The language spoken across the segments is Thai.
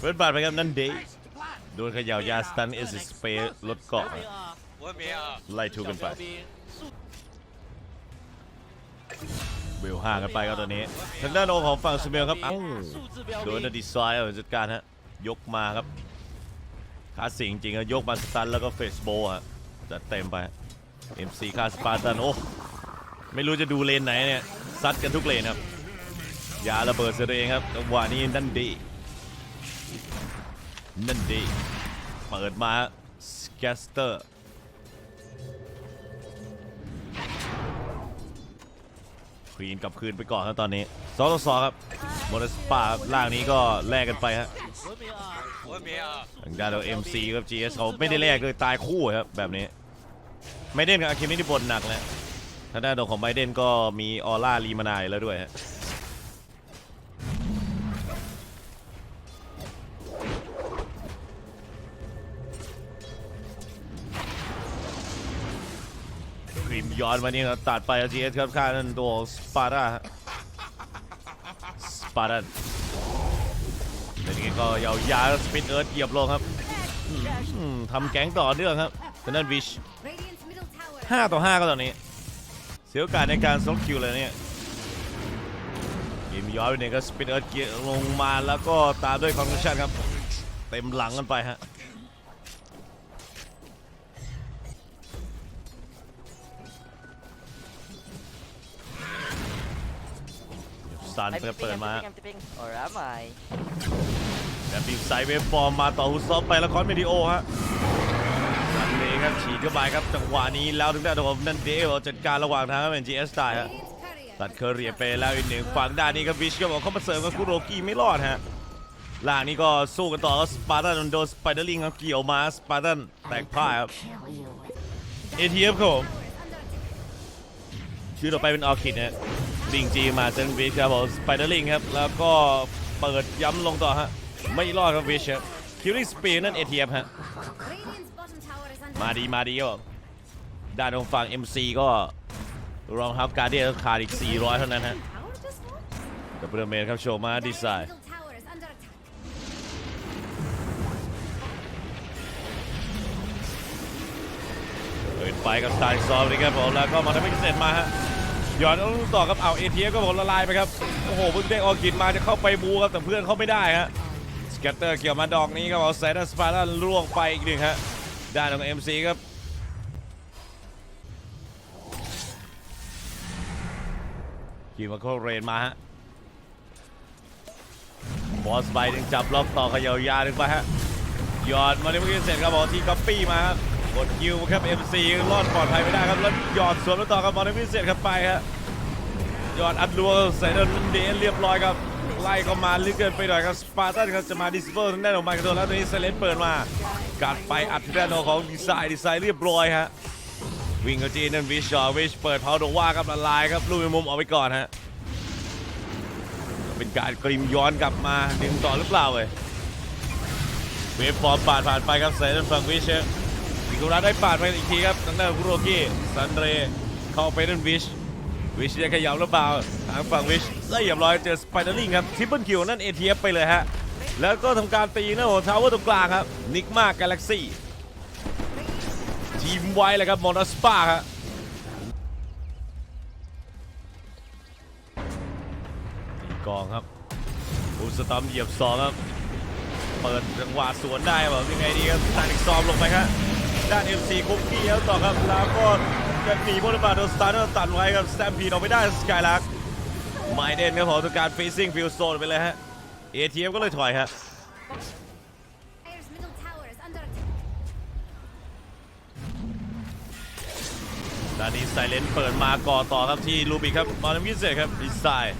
เฟิร์สบาทไปครับนั่นเดย์โดนเขย่ายาสตันเอสสเปรย์ลดเกาะไล่ทูกันไปเบลห่างกันไปครับตอนนี้ทางด้านโอของฝั่งสเมลครับโดนดีไซน์จัดการฮะยกมาครับคาสิงจริงครับยกมาสตันแล้วก็เฟสโบฮะจะเต็มไป MC คาสปาตันโอ้ไม่รู้จะดูเลนไหนเนี่ยซัดกันทุกเลนครับยาระเบิดเสียตัเองครับจังหวะนี้ดันดี นั่นดีเปิดมาสแกสเตอร์ควีนกับคืนไปก่อนครับตอนนี้สองต่อสองครับมอเตสป่าล่างนี้ก็แลกกันไปฮะทางด้านเราเอ็มซีกับจีเอสเขาไม่ได้แลกเลยตายคู่ครับแบบนี้ไม่เด่นกับอาคิมนี่บนหนักแล้วทางด้านของไบเดนก็มีออร่ารีมานายแล้วด้วยฮะ ย้อนมานี่ครับตัดไป GS ครับค่านั่นตัวสปาร์ตาสปาร์ตันเดี๋ยวนี้ก็ยาวๆสปินเอิร์ธเหยียบลงครับทำแก๊งต่อเนื่องครับทางด้านวิชห้าต่อห้าก็ตอนนี้ เสียโอกาสในการซลคิวเลยเนี่ยยิมย้อยไปเนี่ยก็สปินเอิร์ธเกียร์ลงมาแล้วก็ตามด้วยคอนเทชั่นครับ เต็มหลังกันไปฮะ สัน I'm เปิด tipping, เปิด I'm มา tipping, I'm tipping. Or am I? แบบบีบไซด์เวฟฟอร์มมาต่อฮุสซอฟไปแล้วคอนเมดิโอฮะสันเลยครับฉีดเข้าไปครับจังหวะนี้แล้วถึงได้ตัวของนันเดลจัดการระหว่างทางครับเป็น GS ตายฮะ Radiant's courier. ตัดเคอร์เรียไปแล้วอีกหนึ่งฝั่งด้านนี้ครับวิชก็บอกเขามาเสริมกับคุโรกิไม่รอดฮะล่างนี้ก็สู้กันต่อสปาร์ตันโดนสไปเดอร์ลิงครับเกี่ยวมาสปาร์ตันแตกพ่ายครับ ATF ครับผมชื่อต่อไปเป็นออคิดนะ ลิงจีมาเจนวิชครับผมสไปเดอร์ลิงครับ แล้วก็เปิดย้ำลงต่อฮะ ไม่รอดครับวิชครับคิวริสปีนั่น ATF ฮะ Radiant's bottom tower is under มาดีมาดีครับด้านของฝั่ง MC ก็รองทัพการเดียนขาดอีก 400 เท่านั้นฮะดับเบิลเมนครับโชว์มาดีไซน์เปิดไฟกับสไตล์ซอฟเลยครับผมแล้วก็มาทำให้เสร็จมาฮะ ย้อนลูกต่อกับเอาเอทีก็ผมละลายไปครับโอ้โหเพิ่งได้ออกิดมาจะเข้าไปบูครับแต่เพื่อนเข้าไม่ได้ฮะสเกตเตอร์เกี่ยวมาดอกนี้ครับเอาแซนด์สปาร์ตันล่วงไปอีกหนึ่งฮะด้านของ MC ครับขี่มาโคเรนมาฮะบอสไบถึงจับล็อกต่อเขย่ายาถึงไปฮะหยอดมาเมื่อกี้เสร็จครับบอกที่ก๊อปปี้มาครับ กดคิวครับ MC รอดปลอดภัยไม่ได้ครับ แล้วหยอดสวนแล้วต่อครับบอลที่เสร็จครับไปฮะหยอดอัดรัวใส่โดนเดนเรียบร้อยครับ ไล่ก็มาลึกเกินไปหน่อยครับสปาร์ตันครับจะมาดิสเวอร์ทางด้านของไมค์กระโดดแล้วตอนนี้เซเลนเปิดมากัดไปอัดที่ด้านของดีไซน์ดีไซน์เรียบร้อยฮะวิ่งกับจีนั่นวิชอวิชเปิดเผาโดว่าครับละลายครับลูกในมุมเอาไว้ก่อนฮะเป็นการกริมย้อนกลับมาดึงต่อหรือเปล่าเว้ยเวฟฟอร์มปาดผ่านไปครับเซนฝั่งวิช อิกุระได้ปาดไปอีกทีครับทางด้านคุโรกิซันเรเข้าไปด้านวิชวิชจะขยับหรือเปล่าทางฝั่งวิชได้เรียบร้อยเจอสไปเดอร์ลิงครับทิปเปิลคิวนั่นเอทีเอฟไปเลยฮะแล้วก็ทำการตีหน้าหัวทาวเวอร์ตรงกลางครับนิกมากกาแล็กซี่ทีมไว้เลยครับมอนสปาครับตีกองครับอุสตอมเหยียบสองครับ เปิดจังหวะสวนได้แบบยังไงดีครับทางอีกซอมลงไปครับ ด้าน MC คุกกี้แล้วต่อครับแล้วก็จะหนีบอลบาโดนสตาร์เนอร์ตัดไว้ครับสแตมพีดออกไม่ได้สกายลักไมเดนครับผมต้องการฟีซิ่งฟิลโซนไปเลยฮะ ATM ก็เลยถอยครับด้านนี้ไซเลนเปิดมาก่อต่อครับที่ลูบิครับมาทำกิเศษครับดีไซน์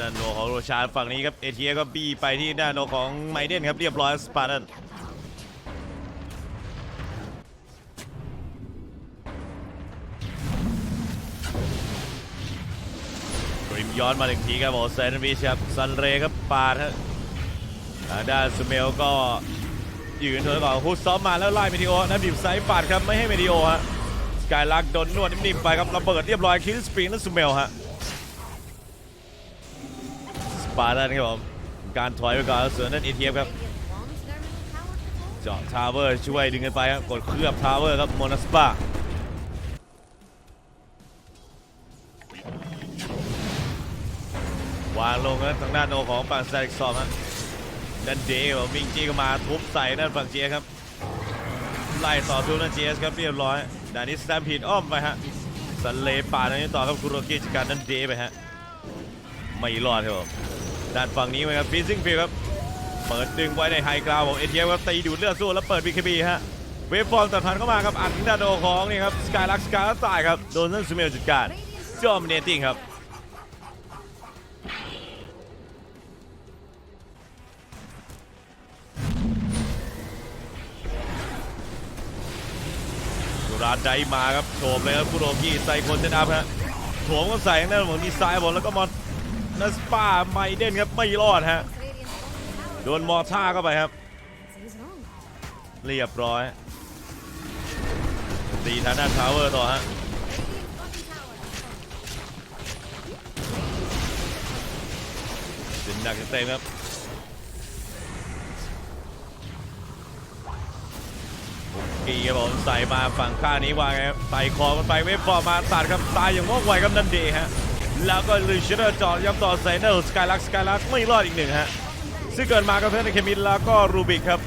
ด้านโนของโรชาฝั่งนี้ครับเอทีก็บีไปที่ด้านโนของไมเดนครับเรียบร้อยสปาร์ตันริมย้อนมาหนึ่งทีครับบอกแซนด์วิชครับซันเรย์ครับปาดฮะด้านสเมลก็ยืนเธอก่อนฮุดซ้อมมาแล้วไล่เมดิโอนั้นบีบไซด์ปาดครับไม่ให้เมดิโอฮะสกายลักโดนนวดนิ่มๆไปครับระเบิดเรียบร้อยคิลสปริงนั่นสเมลฮะ ปาร์ตันครับผมการถอยไปก่อนส่วนนั้นเอทีเอฟครับเจาะทาวเวอร์ช่วยดึงกันไปครับกดเคลือบทาวเวอร์ครับโมนาสปาวางลงครับทางด้านโนของฝั่งแซกซอมฮะดันเดย์วิ่งจี้เข้ามาทุบใส่นั่นฝั่งเจียครับ ไล่ต่อทุบนั่นเจียสครับเรียบร้อยดานิสแตมผิดอ้อมไปฮะสเลป่าดอันนี้ต่อครับคุโรกิจการดันเดย์ไปฮะ ไม่รอดครับผม ด้านฝั่งนี้ไว้ครับฟิซซิ่งฟิลครับ เปิดดึงไว้ในไฮกราวของเอทีเอครับตีดูดเลือดสู้แล้วเปิดบีคบีฮะ เวฟฟอร์มตัดผ่านเข้ามาครับอัดทางด้าโดของนี่ครับสกายลักสกายตายครับโดนนั่นซูเมลจัดการจอมเนติงครับสุราดไดมาครับโฉบเลยครับคุโรกิใส่คนเซนอัพฮะโถมก็ใส่ทางด้านของดีไซน์บอลแล้วก็มอน นัสปาไมเดนครับไม่รอดฮะโดนมอท่าเข้าไปครับ เรียบร้อยตีทางด้านทาวเวอร์ต่อฮะ Radiant bottom tower. สินหนักเต็มครับกีครับผมใส่มาฝั่งข้านี้วางครับไต่คอมันไปเวฟฟอร์มมาตัดครับตายอย่างว่องไวครับนันเดฮะ แล้วก็ลิชเดอร์เจอดย้ำต่อไซเนอร์สกายลักสกายลักไม่รอดอีกหนึ่งฮะซึ่งเกิดมากับเพื่อนในเคมินแล้วก็รูบิกครับ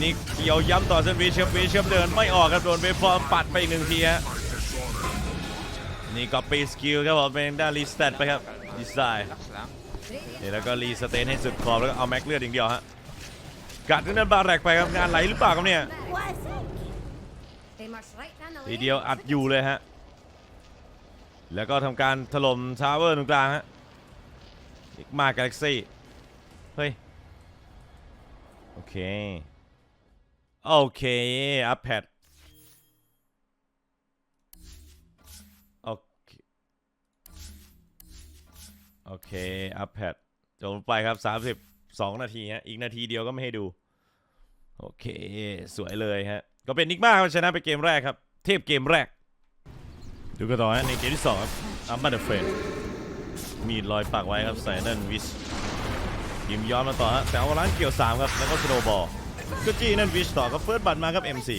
นี่เกี่ยวย้ำต่อเซนวีเชฟวีเชฟเดินไม่ออกครับโดนเวฟฟอร์มปัดไปอีกหนึ่งทีฮะนี่ก็ปีสกิลครับผมเป็นด้านรีสแตทไปครับดีไซน์ Radiant นี่แล้วก็รีสเตนให้สุดขอบแล้วก็เอาแม็กเลือดอย่างเดียวฮะกัดขึ้นนั้นบาแรกไปครับงานไหลหรือเปล่าครับเนี่ย What? They march right down the ที lane. เดียวอัดอยู่เลยฮะ แล้วก็ทำการถล่มทาวเวอร์ตรงกลางฮะอีกมากาแล็กซี่เฮ้ย โอเค โอเค อัพแพดโอเค โอเค อัพแพดจบไปครับ 32 นาทีฮะ อีกนาทีเดียวก็ไม่ให้ดู โอเค สวยเลยฮะ ก็เป็นนิกมาครับชนะไปเกมแรกครับ เทพเกมแรก ดูกันต่อฮะในเกมที่2ครับอัมมาเดเฟนมีดลอยปากไว้ครับใส่นั่นวิสยิมย้อนมาต่อฮะแต่เอาร้านเกี่ยว 3 ครับ แล้วก็สโนบอลก็จี้นั่นวิสต่อก็เฟิร์สบัตมาครับ M4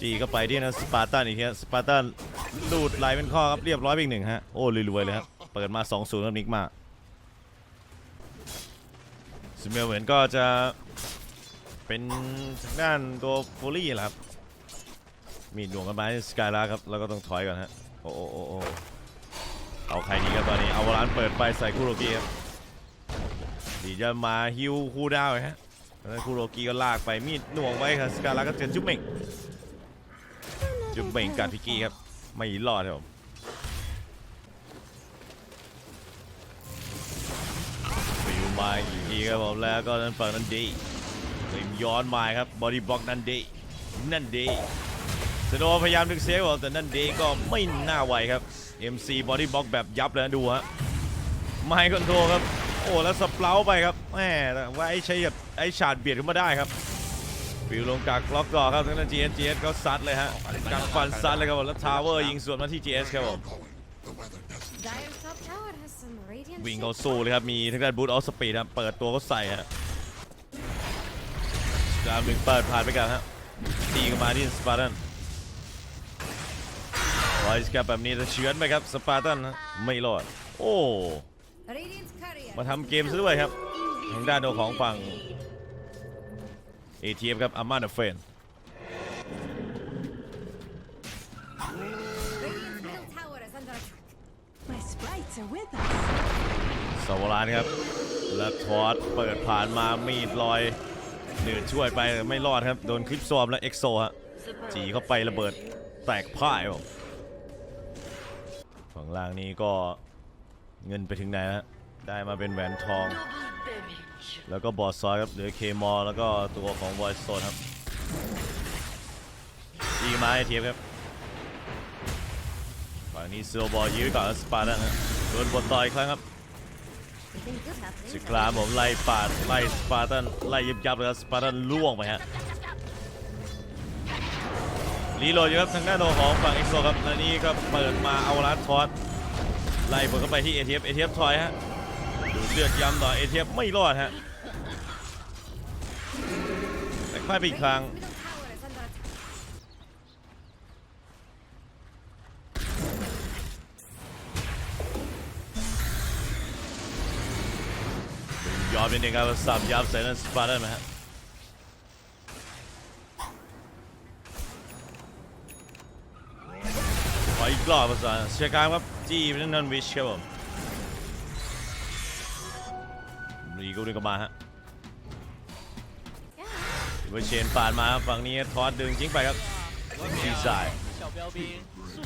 จีก็ไปที่นั่นสปาร์ตันอีกทีสปาร์ตันลูดไหลเป็นข้อครับเรียบร้อยไปอีกหนึ่งฮะโอ้รวยๆเลยครับเปิดมา 2-0ครับนิกมาสเมลเหมือนก็จะเป็นทางด้านตัวโฟลี่แหละครับ มีดหน่วงกันไปสกายลาครับ แล้วก็ต้องถอยก่อนฮะ โอ้โอ้โอ้เอาใครดีครับตอนนี้ เอาวาลานเปิดไปใส่คุโรกิครับดีจะมาฮิวคูลดาวฮะแล้วคุโรกิก็ลากไปมีดหน่วงไว้ครับสกายลาก็เจอจุ๊บเหม่งจุ๊บเหม่งกัดพิกกี้ครับ ไม่รอดครับผมฟิวมาอีกทีครับผมแล้วก็นั้นฝั่งนั้นดีเต็มย้อนมาครับบอดี้บล็อกนั่นดีนั่นดี สโนพยายามดึงเซฟแต่นั่นดีก็ไม่น่าไหวครับ MC บอดี้บล็อกแบบยับเลยนะดูฮะไม่คอนโทรครับ โอ้แล้วสเปลาไปครับแหมแต่ว่าไอ้ใช้กับไอ้ฉาดเบียดขึ้นมาได้ครับฟิวลงกักล็อกก่อครับทั้งนั้น GS GS ก็ซัดเลยฮะกักฟันซัดเลยครับแล้วทาวเวอร์ยิงสวนมาที่ GS ครับผมวิ่งเขาสู้เลยครับ มีทั้งด้านบูทออฟสปีดครับเปิดตัวก็ใส่ฮะกรามหนึ่งเปิดผ่านไปกันฮะตีกันมาที่สปาร์ตัน ไวส์กับแบบนี้จะเฉือนไปครับสปาร์ตันฮะไม่รอด โอ้ Radiant courier. มาทำเกมซะด้วยครับ ทางด้านโดของฝั่ง ATF ครับอามาเดเฟน Radiant's middle tower is under attack. My sprites are with us. สวรานครับ แล้วทอดเปิดผ่านมามีดลอยเดือดช่วยไปแต่ไม่รอดครับ โดนคลิปซอมและเอ็กโซฮะจีเข้าไประเบิดแตกพ่ายผม ฝั่งล่างนี้ก็เงินไปถึงไหนฮะได้มาเป็นแหวนทอง แล้วก็บอร์ดซอยครับเหลือเคมอแล้วก็ตัวของวอยสโตนครับจีมาให้เทียบครับฝั่งนี้ซิลบอลยื้อก่อนแล้วสปาร์ตันฮะโดนบอลต่อยอีกครั้งครับ Something good happening. สิกรามผมไล่ปาดไล่สปาร์ตันไล่ยิบยับเลยครับสปาร์ตันล่วงไปฮะ รีโหลดอยู่ครับทางด้านของฝั่งเอ็กโซครับและนี่ก็เปิดมาเอาลัดทอสไล่บนเข้าไปที่เอทีเอฟเอทีเอฟถอยฮะดูเลือดย้ำต่อเอทีเอฟไม่รอดฮะแต่ค่อยไปอีกครั้งยอมเป็นเองครับสับยับใส่นั่นสปาร์ตันไหมฮะ ขออีกรอบภาษาเชียร์กางครับจี้ไปนั่นนันวิชครับผมรีกูดึงกลับมาฮะเวอร์เชนปาดมาฝั่งนี้ทอดดึงจิ้งไปครับดีไซน์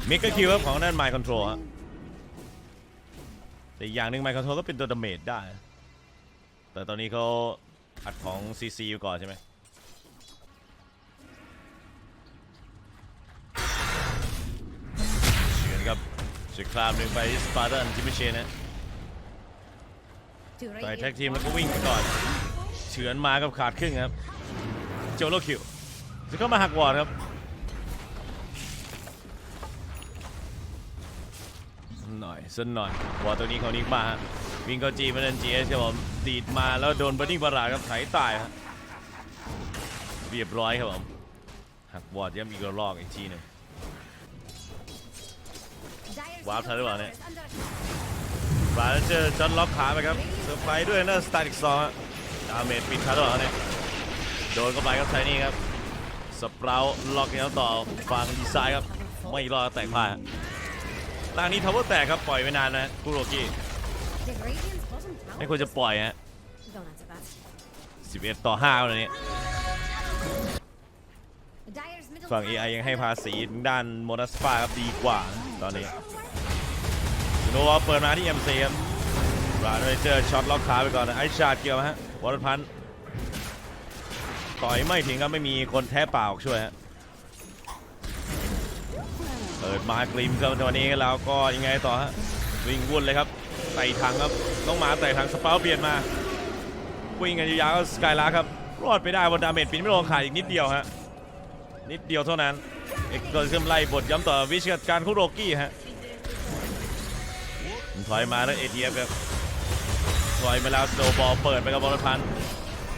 มิกก็คิวครับของนั่นไมค์คอนโทรลฮะแต่อย่างหนึ่งไมค์คอนโทรลก็เป็นตัวดาเมจได้ แต่ตอนนี้เขาอัดของ CC อยู่ก่อนใช่ไหม อนครามหนึ่งไปสปาร์ตันที่ไม่เชนนะ To ต่อย radiant แท็กทีมแล้วก็วิ่งไปก่อนเฉือนมากับขาดครึ่งครับโจโลคิวจะก็มาหักวอร์ดครับหน่อยสักหน่อยวอร์ดตัวนี้ของนิกมาฮะวิ่งเข้าจีมาเล่นจีเอสครับผมดีดมาแล้วโดนบันนิ่งบาราดครับไถตายฮะเรียบร้อยครับผมหักวอร์ดย้ำอีกระลอกอีกทีหนึ่ง Dire's Wow, middle thật đấy bạn tower ạ. is under attack. บาร์เจอจอนล็อกขาไปครับเซอร์ไพรส์ด้วยนะสไตาร์ติกซองดาเมจปิดขาตัวเปล่าเนี่ยโดนเข้าไปครับไทนี่ครับสเปราล็อกแล้วต่อฟังดีไซน์ครับไม่รอแตกพ่ายล่างนี้ทาวเวอร์แตกครับปล่อยไปนานนะคุโรกิไม่ควรจะปล่อยฮะ11 ต่อ5เลยนี้ Dire's middle ฝั่ง AI ยังให้ภาษีด้านโมนัสปาครับดีกว่าตอนนี้ โนวาเปิดมาที่ MC ครับราดเจอช็อตล็อกขาไปก่อนนะไอชาดเกี่ยวมฮะวอลพันธ์ต่อยไม่ถึงครับไม่มีคนแท้เปล่าช่วยฮะเปิดมากริมครับตัวนี้แล้วก็ยังไงต่อฮะวิ่งวุ่นเลยครับไต่ทางครับต้องมาไต่ทางสเปาเปลี่ยนมาวิ่งกันยาวๆก็สกายลาครับรอดไปได้บนดาเมจปินไม่ลงขาดอีกนิดเดียวฮะนิดเดียวเท่านั้นเอกโดนขึ้นไล่บทย้ำต่อวิชกับการคุโรกี้ฮะ ถอยมาแล้วเอทีเอฟครับถอยมาแล้วโนว์บอลเปิดไปกับบอลพันธ์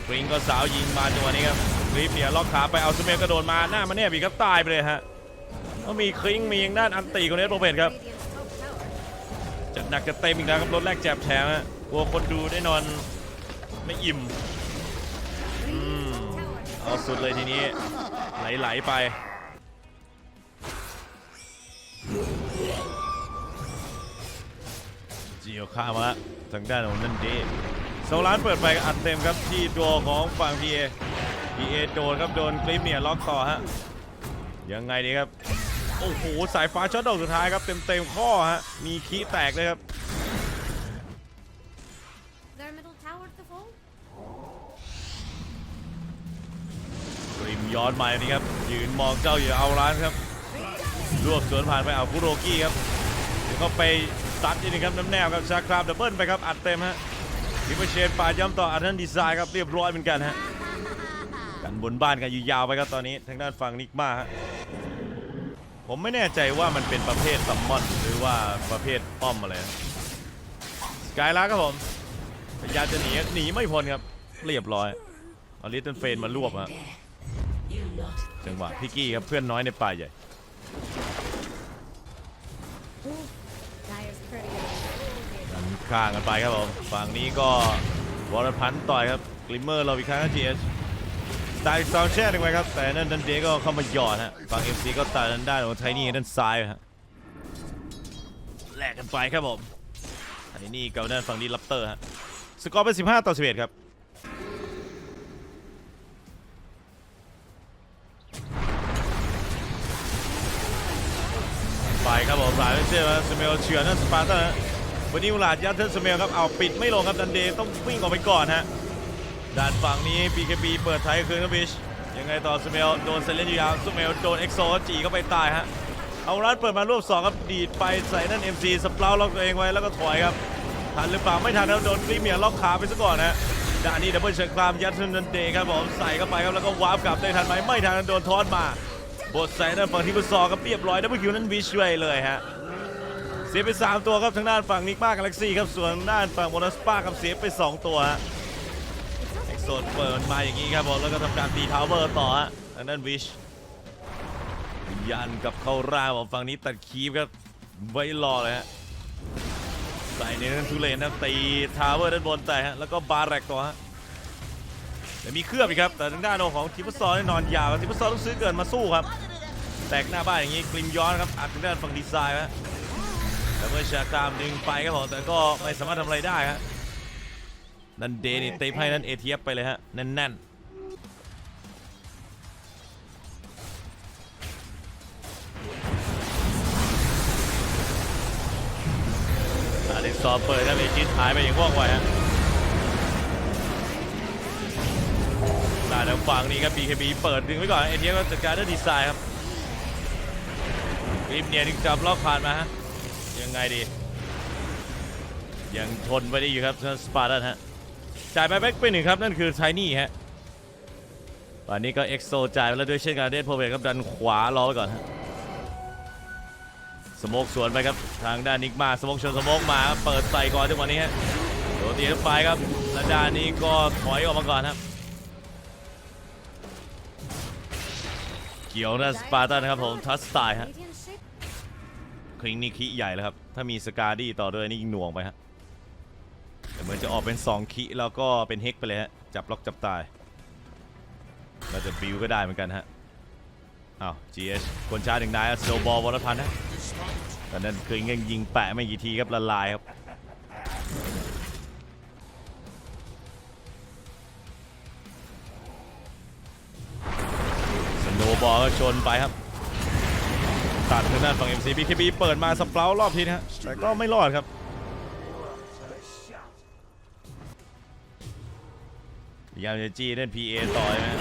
กริงก็สาวยิงมาจังหวะนี้ครับรีฟเนี่ยล็อกขาไปเอาสเมลกระโดดมาหน้ามันเนี่ยบีก็ตายไปเลยฮะก็มีคริงมียิงด้านอันตีของเนสโปรเบตครับจัดหนักจัดเต็มอีกแล้วครับรถแรกแจบแถมฮะกลัวคนดูได้นอนไม่อิ่มเอาสุดเลยทีนี้ไหลๆไป จีโอข้ามาละทางด้านของนันเดโซลานเปิดไปอัดเต็มครับที่ตัวของฝั่งพีเอพีเอโดนครับโดนคลิปเนี่ยล็อกต่อฮะยังไงดีครับ โอ้โห สายฟ้าช็อตดอกสุดท้ายครับเต็มๆข้อฮะ มีขี้แตกเลยครับ Their middle tower to fall. กริมย้อนมานี่ครับ ยืนมองเจ้าอยู่เอาร้านครับ รวบสวนผ่านไปเอาคุโรกี้ครับเดี๋ยวก็ไป ซัดอีกหนึงครับน้ำแนวครับชาคราบดับเบิลไปครับอัดเต็มฮะดิปเชนปาดย้ำต่ออัดทันดีไซน์ครับเรียบร้อยเหมือนกันฮะกันบนบ้านกันอยู่ยาวไปครับตอนนี้ทางด้านฝั่งนิกมาฮะผมไม่แน่ใจว่ามันเป็นประเภทซัมมอนหรือว่าประเภทป้อมอะไรสกายลักครับผมพยายามจะหนีหนีไม่พ้นครับเรียบร้อยเอาลิตเติ้ลเฟนมารวบฮะจังหวะพี่กี้ครับเพื่อนน้อยในป่าใหญ่ ข้างกันไปครับผมฝั่งนี้ก็วอลพันต่อยครับกลิมเมอร์เราอีกครั้งจีเอสตายซาวแช่หนึ่งไปครับแต่นั่นดันเดก็เข้ามาหยอดฮะฝั่งเอ็มซีก็ตัดด้านด้ของไทนี่ด้านซ้ายฮะแลกกันไปครับผมไทนี่กับด้านฝั่งนี้ลัปเตอร์ฮะสกอร์เป็น 15 ต่อ 11 ครับไปครับผมรายเชื่อสเมลเฉือนนั่นสปาร์ตัน วันนี้วลาดยัดเทิร์นสเมลครับเอาปิดไม่ลงครับดันเดย์ต้องวิ่งออกไปก่อนฮะด้านฝั่งนี้ BKB เปิดไทยคืนครับบิชยังไงต่อสเมลโดนเซเลนอยู่ยาวสเมลโดนเอ็กโซจีเข้าไปตายฮะเอารัดเปิดมารวบสองครับดีดไปใส่นั่น MC สเปลาล็อกตัวเองไว้แล้วก็ถอยครับทันหรือเปล่าไม่ทันแล้วโดนกรีเมียล็อกขาไปซะก่อนนะด้านนี้ดับเบิลเชคครามยัดนันเดย์ครับผมใส่เข้าไปครับแล้วก็วาร์ปกลับได้ทันไหมไม่ทันโดนทอนมาบทใส่นั่นฝั่งที่ฟุซอลครับเรียบร้อยดับเบิลคิวนั้นวิชวยเลยฮะ เสียไป 3 ตัวครับทางด้านฝั่งนิกมากาแล็กซี่ครับส่วนด้านฝั่งโมนัสป้าครับเสียไป 2 ตัวฮะเอ็กโซนเปิดมาอย่างนี้ครับผมแล้วก็ทำการตีทาวเวอร์ต่อฮะทางด้านวิชยันกับเข้าร่างของฝั่งนี้ตัดคีบครับไว้รอเลยฮะใส่ในนั้นทุเรนนะตีทาวเวอร์ด้านบนแต่ฮะแล้วก็บาร์แรกต่อฮะเดี๋ยวมีเครือบอีกครับแต่ทางด้านของทิปซอลนี่นอนยาวทิปซอลต้องซื้อเกินมาสู้ครับ แตกหน้าบ้านอย่างนี้กลิมย้อนครับอัดทางด้านฝั่งดีไซน์ฮะ แต่เมื่อชากามดึงไปครับผมแต่ก็ไม่สามารถทำอะไรได้ฮะนั่นเดนี่ตีให้นั้นเอทีเอฟไปเลยฮะแน่นๆอเล็กซอเปิดครับเอจิสหายไปอย่างว่องไวฮะด้านทางฝั่งนี้ครับ BKB เปิดดึงไว้ก่อนเอทีก็จัดการด้วยดีไซน์ครับกริปเนียถึงจับล็อกผ่านมาฮะ ยังไงดี ยังทนไปได้อยู่ครับสปาร์ตันฮะจ่ายไปแบ็กไปหนึ่งครับ นั่นคือไทนี่ฮะตอนนี้ก็เอ็กโซจ่ายไปแล้วด้วยเช่นกันเดนโพเวครับดันขวารอไว้ก่อนฮะสโมกสวนไปครับทางด้านนิกมาสโมกชนสโมกมาเปิดใส่ก่อนจังหวะนี้ฮะโดนตีไปครับและด้านนี้ก็ถอยออกมาก่อนครับ เกี่ยวนะสปาร์ตันครับผมทัสไตฮะ คลิงนี่คิใหญ่แล้วครับ ถ้ามีสกาดี้ต่อด้วยนี่ยิงหน่วงไปฮะแต่เหมือนจะออกเป็น 2 คิแล้วก็เป็นเฮกไปเลยฮะ จับล็อกจับตายเราจะบิวก็ได้เหมือนกันฮะอ้าว GH คนชาหนึ่งนายสโนบอลวรพันธ์นะตอนนั้นคลิงยังยิงแปะไม่กี่ทีครับละลายครับสโนบอลก็ชนไปครับ ตัดทางด้านฝั่ง MC BKB เปิดมาสเปรารอบทีนะฮะแต่ก็ไม่รอดครับพยายามจะจี้เล่น PA ต่อยนะ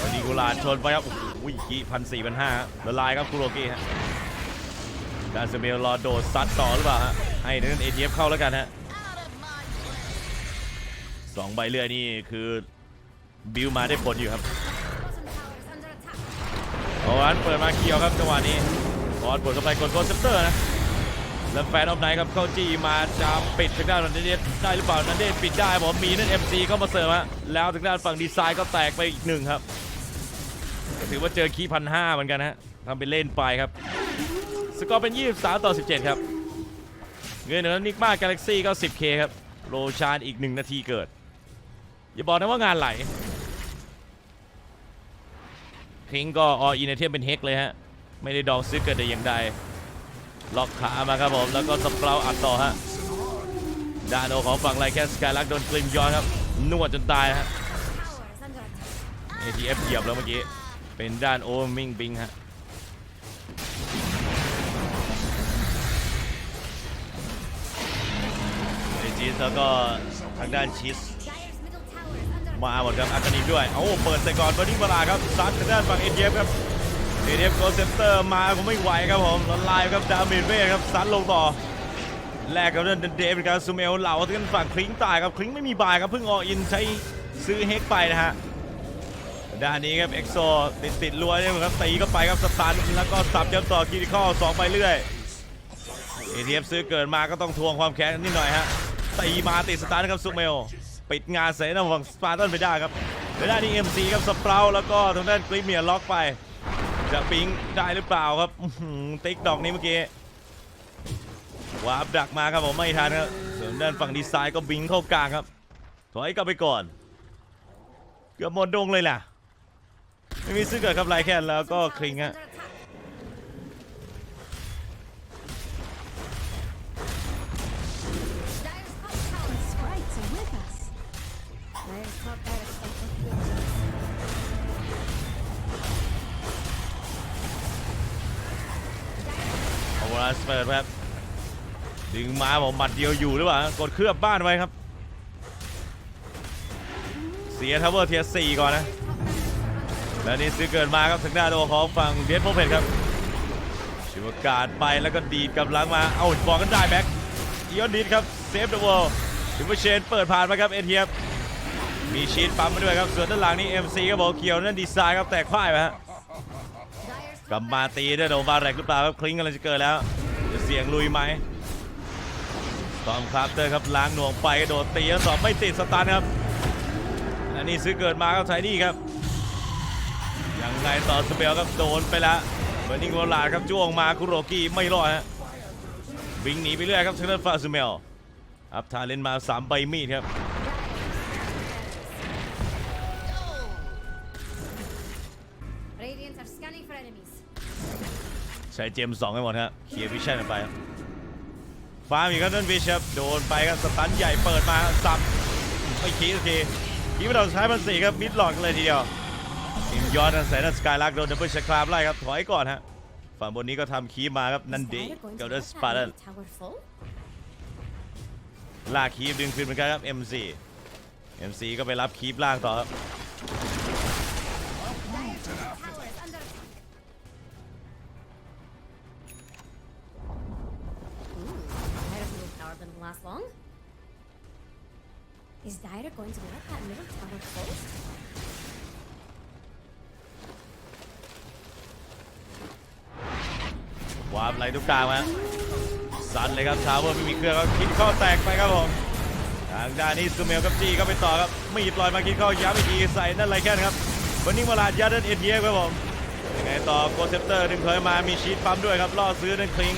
วันนี้กุลาชนไปครับโอ้โหกี่พันสี่พันห้าละลายครับคุโรกิฮะดานเซเมลรอโดดซัดต่อหรือเปล่าฮะให้ทางนั้น ATF เข้าแล้วกันฮะสองใบเลือดนี่คือบิวมาได้ผลอยู่ครับ โอวันเปิดมาเคียวครับจังหวะนี้บอลปวดเข้าไปกดโกลเซปเตอร์นะแล้วแฟนออฟไนท์ครับเข้าจีมาจะปิดทางด้านนันเดชได้หรือเปล่านันเดชปิดได้ผมมีนั่น MC เข้ามาเสริมฮะแล้วทางด้านฝั่งดีไซน์ก็แตกไปอีกหนึ่งครับถือว่าเจอคีพันห้าเหมือนกันฮะทำเป็นเล่นไปครับ สกอร์เป็น 23 ต่อ 17 ครับ เงินเหนือนิกมากกาแล็กซี่ก็ 10K ครับ โรชานอีก 1 นาทีเกิด อย่าบอกนะว่างานไหล คิงก็ออินเทมเป็นเฮกเลยฮะ ไม่ได้ดองซื้อเกิดแต่อย่างใดล็อกขามาครับผมแล้วก็สเปราอัดต่อฮะดานโอของฝั่งไรแคสกายลักโดนกลิมย้อนครับนวดจนตายฮะ Tower is under attack. ATF เหยียบแล้วเมื่อกี้ เป็นด้านโอมิงบิงฮะเอจิสแล้วก็ทางด้านชิส มาหมดครับอากานิมด้วยเอาเปิดใส่ก่อนบอดิ้งบลาครับซัดทางด้านฝั่งเอเครับเอเโกเซนเตอร์มาผมไม่ไหวครับผมแล้วไลน์ครับดาเมจเวทครับซัดลงต่อแลกกับเรื่องเดฟเป็นการซูเมลเหล่าที่กันฝั่งคลิงตายครับคลิงไม่มีบายครับเพิ่งอออินใช้ซื้อเฮกไปนะฮะด้านนี้ครับเอ็กโซติดติดรัวเนี่ยเหมือนครับตีเข้าไปครับสตันแล้วก็สับย้ำต่อคิริคอลสองไปเรื่อยเอทีเอฟซื้อเกิดมาก็ต้องทวงความแค้นนิดหน่อยฮะตีมาติดสตันครับซูเมล ปิดงานเสยหนาฝั่งสปาร์ตันไปได้ครับไปด้านนี้ MC ครับสเปราแล้วก็ทางด้านกริเมียล็อกไป จะปิงได้หรือเปล่าครับติ๊กดอกนี้เมื่อกี้วาร์ปดักมาครับผมไม่ทันครับส่วนด้านฝั่งดีไซน์ก็บิงเข้ากลางครับ ถอยกลับไปก่อน เกือบหมดดงเลยล่ะไม่มีซื้อเกิดครับไรแค่แล้วก็คลิง is ฮะ ลาเปิดครับ ดึงมาผมหมัดเดียวอยู่หรือเปล่ากดเคลือบบ้านไว้ครับ เสียทาวเวอร์เทียสี่ก่อนนะ แล้วนี่ซื้อเกินมาครับทางด้านโอของฝั่งเดฟโพเพนครับชิวการไปแล้วก็ดีดกำลังมา เอาบอกกันได้แบ็คอีออนดีดครับ Save the World ถึงว่าเชนเปิดผ่านมาครับเอเทียมีชีตปั๊มมาด้วยครับส่วนด้านหลังนี่ MC ก็บอกเขียวนั่นดีไซน์ครับแตกพ่ายไปฮะ กลับมาตีด้วยโดนบาแรกหรือเปล่าครับคลิงกำลังจะเกิดแล้วจะเสียงลุยไหมตอมคราฟเตอร์ครับล้างหน่วงไปกระโดดตีแล้วสอบไม่ติดสตาร์ครับและนี่ซื้อเกิดมาครับไทนี่ครับยังไงต่อสเปลครับโดนไปแล้วเบอร์นิงโรลาครับจ้วงมาคุโรกิไม่รอดฮะวิ่งหนีไปเรื่อยครับทางด้านฟาซูเมลอัพทาเลนมาสามใบมีดครับ ใช้เจมสองให้หมดฮะเคลียร์วิชั่นไปฟาร์มอีกครับนั่นวิชครับโดนไปครับสตันใหญ่เปิดมาสับไม่คีโอเคคีไม่โดนใช้พันสี่ครับมิดหลอกเลยทีเดียวทีมยอดนะใส่นัสกายลักโดนดับเบิลชครามไล่ครับถอยก่อนฮะฝั่งบนนี้ก็ทำคีมาครับนันดีกับเดสปาร์ middle tower fall? ลากคีดึงคืนเหมือนกันครับ MC MC ก็ไปรับคีบล่างต่อครับ ทุกกลางมาสันเลยครับชาวเวอร์ไม่มีเครื่องก็คิดข้อแตกไปครับผมทางด้านนี้ซูเมลกับจีก็ไปต่อครับมีดลอยมาคิดข้อย้ำอีกทีใส่นั่นไรแค่นครับวันนี้มาลาดยัดเดินเอ็นเยครับผมยังไงต่อโกเซปเตอร์ดึงถอยมามีชีตปั๊มด้วยครับล่อซื้อนั่นคลิง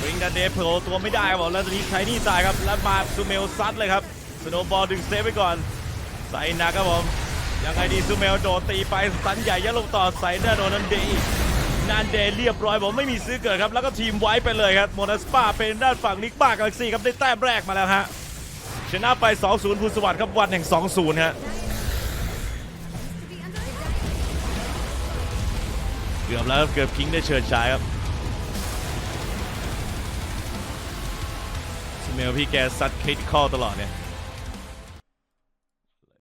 คลิงดันเดฟโผล่ตัวไม่ได้ครับผมแล้วตอนนี้ใช้นี่ตายครับแล้วมาซูเมลซัดเลยครับสโนว์บอลดึงเซฟไปก่อนใส่หนักครับผมยังไงดีซูเมลโดดตีไปสันใหญ่ยัดลงต่อใส่หน้าโดนนันเดย์ นานเดย์เรียบร้อยผมไม่มีซื้อเกิดครับ แล้วก็ทีมไว้ไปเลยครับโมนาสปาเป็นด้านฝั่งนิกบ้ากาแล็กซี่ครับได้แต้มแรกมาแล้วฮะชนะไป 2-0ภูสวัสดิ์ครับวันแห่ง 2-0 ฮะเกือบแล้วเกือบคิงได้เชิญชายครับสเมลพี่แกซัดคริติคอตลอดเนี่ย